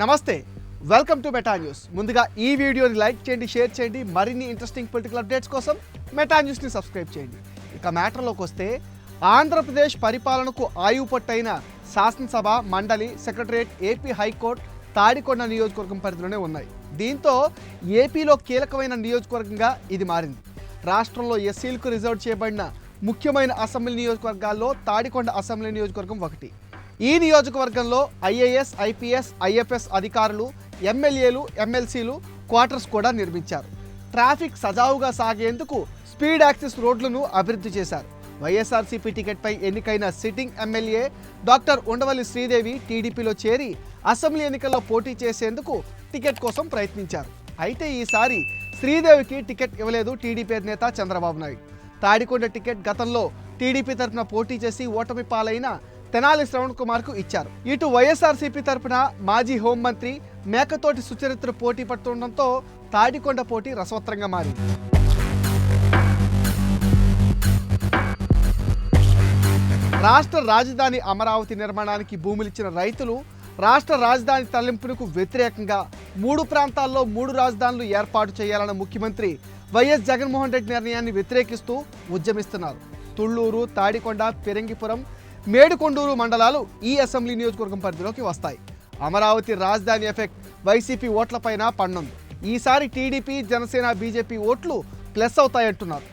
నమస్తే. Welcome to Meta news ముందుగా ఈ వీడియోని లైక్ చేయండి షేర్ చేయండి. మరిన్ని ఇంట్రెస్టింగ్ పొలిటికల్ అప్డేట్స్ కోసం మెటా న్యూస్ని సబ్స్క్రైబ్ చేయండి. ఇక మ్యాటర్లోకి వస్తే ఆంధ్రప్రదేశ్ పరిపాలనకు ఆయువు పట్టైన శాసనసభ మండలి సెక్రటరియట్ ఏపీ హైకోర్టు తాడికొండ నియోజకవర్గం పరిధిలోనే ఉన్నాయి. దీంతో ఏపీలో కీలకమైన నియోజకవర్గంగా ఇది మారింది. రాష్ట్రంలో ఎస్సీలకు రిజర్వ్ చేయబడిన ముఖ్యమైన అసెంబ్లీ నియోజకవర్గాల్లో తాడికొండ అసెంబ్లీ నియోజకవర్గం ఒకటి. ఈ నియోజకవర్గంలో ఐఏఎస్ ఐపీఎస్ ఐఎఫ్ఎస్ అధికారులు ఎమ్మెల్యేలు ఎమ్మెల్సీలు క్వార్టర్స్ కూడా నిర్మించారు. ట్రాఫిక్ సజావుగా సాగేందుకు స్పీడ్ యాక్సిస్ రోడ్లను అభివృద్ధి చేశారు. వైఎస్ఆర్సీపీ టికెట్పై ఎన్నికైన sitting MLA doctor Undavalli Sridevi టీడీపీలో చేరి అసెంబ్లీ ఎన్నికల్లో పోటీ చేసేందుకు టికెట్ కోసం ప్రయత్నించారు. అయితే ఈసారి శ్రీదేవికి టికెట్ ఇవ్వలేదు టీడీపీ అధినేత చంద్రబాబు నాయుడు. తాడికొండ టికెట్ గతంలో టీడీపీ తరఫున పోటీ చేసి ఓటమి పాలైన తెనాలి శ్రవణ్ కుమార్కు ఇచ్చారు. ఇటు వైఎస్ఆర్సీపీ తరపున మాజీ హోంమంత్రి మేకతోటి సుచరిత్ర పోటీ పడుతుండటంతో తాడికొండ పోటీ రసవత్రంగా మారింది. రాష్ట్ర రాజధాని అమరావతి నిర్మాణానికి భూములిచ్చిన రైతులు రాష్ట్ర రాజధాని తరలింపునకు వ్యతిరేకంగా మూడు ప్రాంతాల్లో మూడు రాజధానులు ఏర్పాటు చేయాలన్న ముఖ్యమంత్రి వైఎస్ జగన్మోహన్ రెడ్డి నిర్ణయాన్ని వ్యతిరేకిస్తూ ఉద్యమిస్తున్నారు. తుళ్ళూరు తాడికొండ పెరంగిపురం మేడుకొండూరు మండలాలు ఈ అసెంబ్లీ నియోజకవర్గం పరిధిలోకి వస్తాయి. అమరావతి రాజధాని ఎఫెక్ట్ వైసీపీ ఓట్లపైన పన్నుంది. ఈసారి టీడీపీ జనసేన బీజేపీ ఓట్లు ప్లస్ అవుతాయంటున్నారు.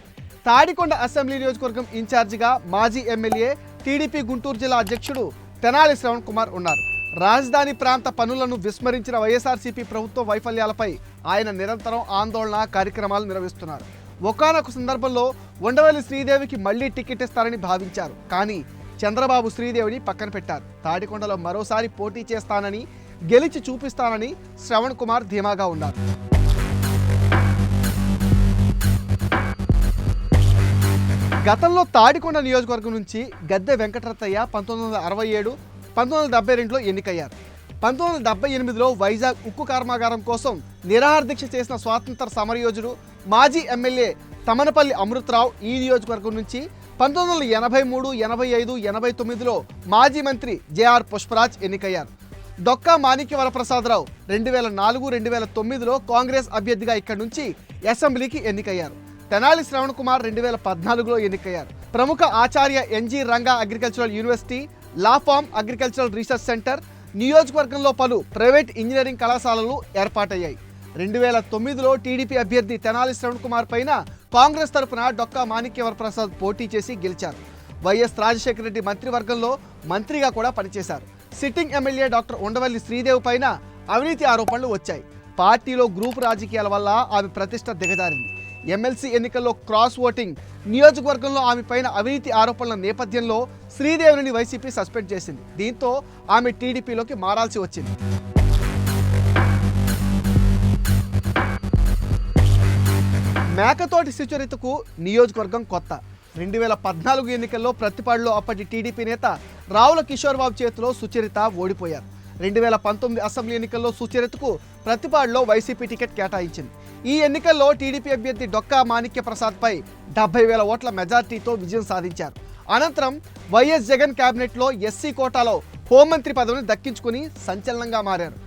తాడికొండ అసెంబ్లీ నియోజకవర్గం ఇన్ఛార్జిగా మాజీ ఎమ్మెల్యే టీడీపీ గుంటూరు జిల్లా అధ్యక్షుడు తెనాలి శ్రవణ్ కుమార్ ఉన్నారు. రాజధాని ప్రాంత పనులను విస్మరించిన వైఎస్ఆర్సీపీ ప్రభుత్వ వైఫల్యాలపై ఆయన నిరంతరం ఆందోళన కార్యక్రమాలు నిర్వహిస్తున్నారు. ఒకానొక సందర్భంలో ఉండవల్లి శ్రీదేవికి మళ్ళీ టికెట్ ఇస్తారని భావించారు. కానీ చంద్రబాబు శ్రీదేవిని పక్కన పెట్టారు. తాడికొండలో మరోసారి పోటీ చేస్తానని గెలిచి చూపిస్తానని శ్రవణ్ కుమార్ ధీమాగా ఉన్నారు. గతంలో తాడికొండ నియోజకవర్గం నుంచి గద్దె వెంకటరత్తయ్య పంతొమ్మిది వందల అరవై ఏడు పంతొమ్మిది వందల డెబ్బై రెండులో ఎన్నికయ్యారు. పంతొమ్మిది వందల డెబ్బై ఎనిమిదిలో వైజాగ్ ఉక్కు కర్మాగారం కోసం నిరాహార దీక్ష చేసిన స్వాతంత్ర సమరయోధుడు మాజీ ఎమ్మెల్యే తమనపల్లి అమృతరావు ఈ నియోజకవర్గం నుంచి పంతొమ్మిది వందల ఎనభై మూడు ఎనభై ఐదు ఎనభై తొమ్మిదిలో మాజీ మంత్రి జేఆర్ పుష్పరాజ్ ఎన్నికయ్యారు. డొక్కా మాణిక్య వరప్రసాదరావు రెండు వేల నాలుగు రెండు వేల తొమ్మిదిలో కాంగ్రెస్ అభ్యర్థిగా ఇక్కడి నుంచి అసెంబ్లీకి ఎన్నికయ్యారు. తెనాలి శ్రవణ్ కుమార్ రెండు వేల పద్నాలుగులో ఎన్నికయ్యారు. ప్రముఖ Acharya NG Ranga agricultural university Lam farm agricultural research centre నియోజకవర్గంలో పలు ప్రైవేట్ ఇంజనీరింగ్ కళాశాలలు ఏర్పాటయ్యాయి. రెండు వేల తొమ్మిదిలో టీడీపీ అభ్యర్థి తెనాలి శ్రవణ్ కుమార్ పైన కాంగ్రెస్ తరపున డొక్కా మాణిక్యవర ప్రసాద్ పోటీ చేసి గెలిచారు. వైఎస్ రాజశేఖర రెడ్డి మంత్రివర్గంలో మంత్రిగా కూడా పనిచేశారు. Sitting MLA doctor Undavalli Sridev పైన అవినీతి ఆరోపణలు వచ్చాయి. పార్టీలో గ్రూప్ రాజకీయాల వల్ల ఆమె ప్రతిష్ట దిగజారింది. ఎమ్మెల్సీ ఎన్నికల్లో క్రాస్ ఓటింగ్ నియోజకవర్గంలో ఆమె పైన అవినీతి ఆరోపణల నేపథ్యంలో శ్రీదేవిని వైసీపీ సస్పెండ్ చేసింది. దీంతో ఆమె టీడీపీలోకి మారాల్సి వచ్చింది. మేకతోటి సుచరితకు నియోజకవర్గం కొత్త. రెండు వేల పద్నాలుగు ఎన్నికల్లో ప్రతిపాడులో అప్పటి టీడీపీ నేత రావుల కిషోర్ బాబు చేతిలో సుచరిత ఓడిపోయారు. రెండు వేల పంతొమ్మిది అసెంబ్లీ ఎన్నికల్లో సుచరితకు ప్రతిపాడులో వైసీపీ టికెట్ కేటాయించింది. ఈ ఎన్నికల్లో టీడీపీ అభ్యర్థి డొక్కా మాణిక్య ప్రసాద్పై డెబ్బై వేల ఓట్ల మెజార్టీతో విజయం సాధించారు. అనంతరం వైఎస్ జగన్ కేబినెట్లో ఎస్సీ కోటాలో హోంమంత్రి పదవిని దక్కించుకుని సంచలనంగా మారారు.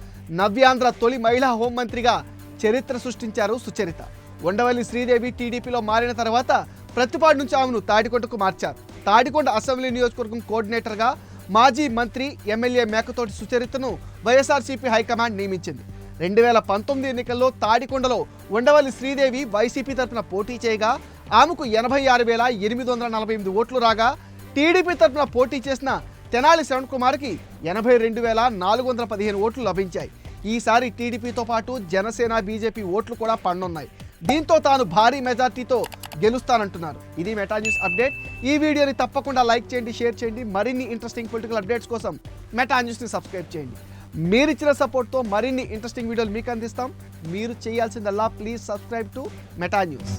నవ్యాంధ్ర తొలి మహిళా హోంమంత్రిగా చరిత్ర సృష్టించారు సుచరిత. ఉండవల్లి శ్రీదేవి టీడీపీలో మారిన తర్వాత ప్రతిపాడు నుంచి ఆమెను తాడికొండకు మార్చారు. తాడికొండ అసెంబ్లీ నియోజకవర్గం కోఆర్డినేటర్గా మాజీ మంత్రి ఎమ్మెల్యే మేకతోటి సుచరితను వైఎస్ఆర్సీపీ హైకమాండ్ నియమించింది. రెండు వేల పంతొమ్మిది ఎన్నికల్లో తాడికొండలో ఉండవల్లి శ్రీదేవి వైసీపీ తరఫున పోటీ చేయగా ఆమెకు ఎనభై ఆరు వేల ఎనిమిది వందల నలభై ఎనిమిది ఓట్లు రాగా టీడీపీ తరఫున పోటీ చేసిన తెనాలి శరణ్ కుమార్కి ఎనభై రెండు వేల నాలుగు వందల పదిహేను ఓట్లు లభించాయి. ఈసారి టీడీపీతో పాటు జనసేన బీజేపీ ఓట్లు కూడా పన్నున్నాయి. దీంతో తాను భారీ మెజార్టీతో గెలుస్తానంటున్నారు. ఇది మెటా న్యూస్ అప్డేట్. ఈ వీడియోని తప్పకుండా లైక్ చేయండి షేర్ చేయండి. మరిన్ని ఇంట్రెస్టింగ్ పొలిటికల్ అప్డేట్స్ కోసం మెటా న్యూస్ని సబ్స్క్రైబ్ చేయండి. మీరు ఇచ్చిన సపోర్ట్తో మరిన్ని ఇంట్రెస్టింగ్ వీడియోలు మీకు అందిస్తాం. మీరు చేయాల్సిందల్లా please subscribe to Meta News